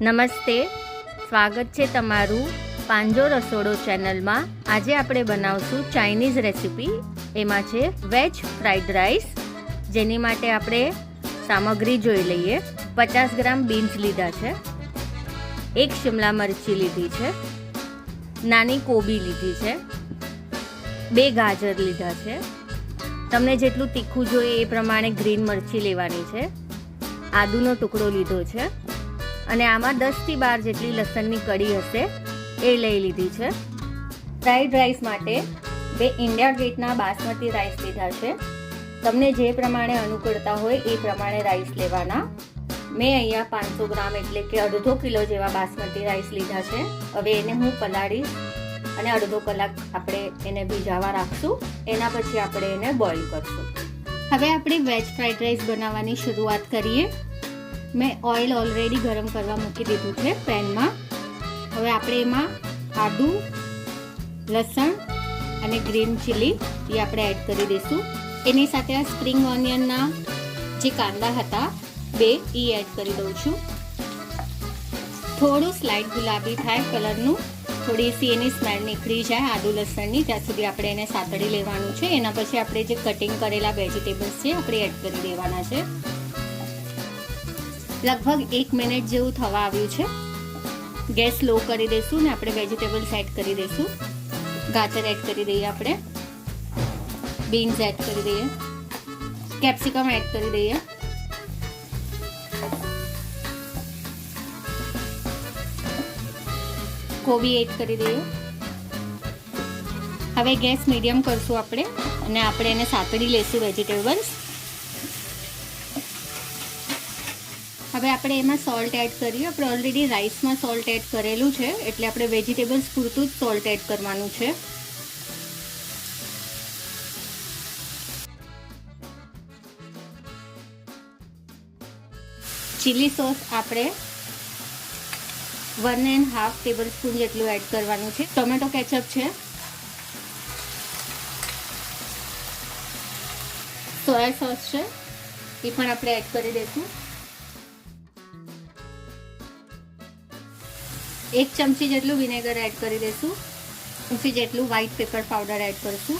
નમસ્તે. સ્વાગત છે તમારું પાંજો રસોડો ચેનલમાં. આજે આપણે બનાવશું ચાઇનીઝ રેસિપી. એમાં છે વેજ ફ્રાઈડ રાઈસ. જેની માટે આપણે સામગ્રી જોઈ લઈએ. પચાસ ગ્રામ બીન્સ લીધા છે. એક શિમલા મરચી લીધી છે. નાની કોબી લીધી છે. બે ગાજર લીધા છે. તમને જેટલું તીખું જોઈએ એ પ્રમાણે ગ્રીન મરચી લેવાની છે. આદુનો ટુકડો લીધો છે. અને આમાં દસથી બાર જેટલી લસણની કડી હશે એ લઈ લીધી છે. ફ્રાઈડ રાઈસ માટે બે ઇન્ડિયા ગેટના બાસમતી રાઈસ લીધા છે. તમને જે પ્રમાણે અનુકૂળતા હોય એ પ્રમાણે રાઈસ લેવાના. મેં અહીંયા પાંચસો ગ્રામ એટલે કે અડધો કિલો જેવા બાસમતી રાઈસ લીધા છે. હવે એને હું પલાળીશ અને અડધો કલાક આપણે એને ભીજાવા રાખશું. એના પછી આપણે એને બોઇલ કરશું. હવે આપણે વેજ ફ્રાઈડ રાઈસ બનાવવાની શરૂઆત કરીએ. મેં ઓઇલ ઓલરેડી ગરમ કરવા મૂકી દીધું છે પેનમાં. હવે આપણે એમાં આદુ, લસણ અને ગ્રીન ચીલી એ આપણે એડ કરી દઈશું. એની સાથે આ સ્પ્રિંગ ઓનિયનના જે કાંદા હતા બે એ એડ કરી દઉં છું. થોડું સ્લાઇટ ગુલાબી થાય કલરનું, થોડી સી એની સ્મેલ નીકળી જાય આદુ લસણની, ત્યાં સુધી આપણે એને સાતડી લેવાનું છે. એના પછી આપણે જે કટિંગ કરેલા વેજીટેબલ્સ છે આપણે એડ કરી દેવાના છે. લગભગ એક મિનિટ જેવું થવા આવ્યું છે. ગેસ લો કરી દઈશું ને આપણે વેજીટેબલ્સ એડ કરી દઈશું. ગાજર એડ કરી દઈએ આપણે. બીન્સ એડ કરી દઈએ. કેપ્સિકમ એડ કરી દઈએ. કોબી એડ કરી દઈએ. હવે ગેસ મીડિયમ કરશું આપણે અને આપણે એને સાતડી લેશું વેજીટેબલ્સ. હવે આપણે એમાં સોલ્ટ એડ કરીએ આપણે ઓલરેડી રાઈસમાં સોલ્ટ એડ કરેલું છે, એટલે આપણે વેજીટેબલ્સ પૂરતું જ સોલ્ટ એડ કરવાનું છે. ચીલી સોસ આપણે one and half tablespoon જેટલું એડ કરવાનું છે. ટોમેટો કેચઅપ છે. સોયા સોસ છે. એ પણ આપણે એડ કરી દઈશું. એક ચમચી જેટલું વિનેગર એડ કરી દઈશું ચમચી જેટલું વ્હાઈટ પેપર પાવડર એડ કરીશું.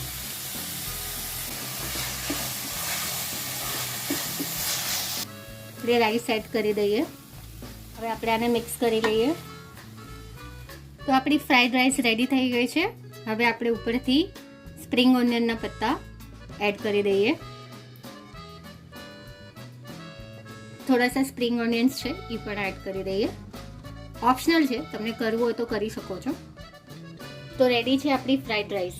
આપણે રાઈસ એડ કરી દઈએ. હવે આપણે આને મિક્સ કરી લઈએ. તો આપણી ફ્રાઈડ રાઈસ રેડી થઈ ગઈ છે. હવે આપણે ઉપરથી સ્પ્રિંગ ઓનિયનના પત્તા એડ કરી દઈએ. થોડા સ્પ્રિંગ ઓનિયન્સ છે, એ પણ એડ કરી દઈએ. ઓપ્શનલ છે, તમને કરવું હોય તો કરી શકો છો. તો રેડી છે આપણી ફ્રાઈડ રાઈસ